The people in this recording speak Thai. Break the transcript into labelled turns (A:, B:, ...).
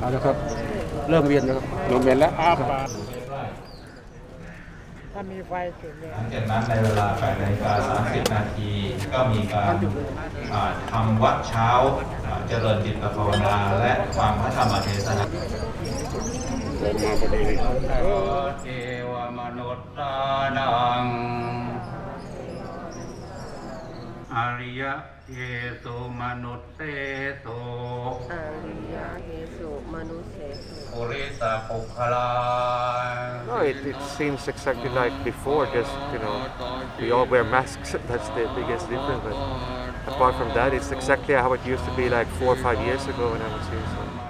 A: เอาละครับ เริ่มเวียนนะครับ
B: เริ่มเวียนแล้ว
A: อาป
C: ถ้ามีไฟจุดเนี่ย
D: หลังจากนั้นในเวลา8นาฬิกา30นาทีก็มีการทำวัดเช้าเจริญจิตภาวนาและฟังพระธรรมเทศนา
B: เดินมาพอดีเลย
D: เทวมนุษย์านัง อริยเยสุมนุษย์เตโส
E: อาริยะเยสุมนุเสสุ
D: ปุริสปุคลา
F: No, it, it seems exactly like before, just, you know, we all wear masks. That's the biggest difference. But apart from that, it's exactly how it used to be like four or five years ago when I was here. So.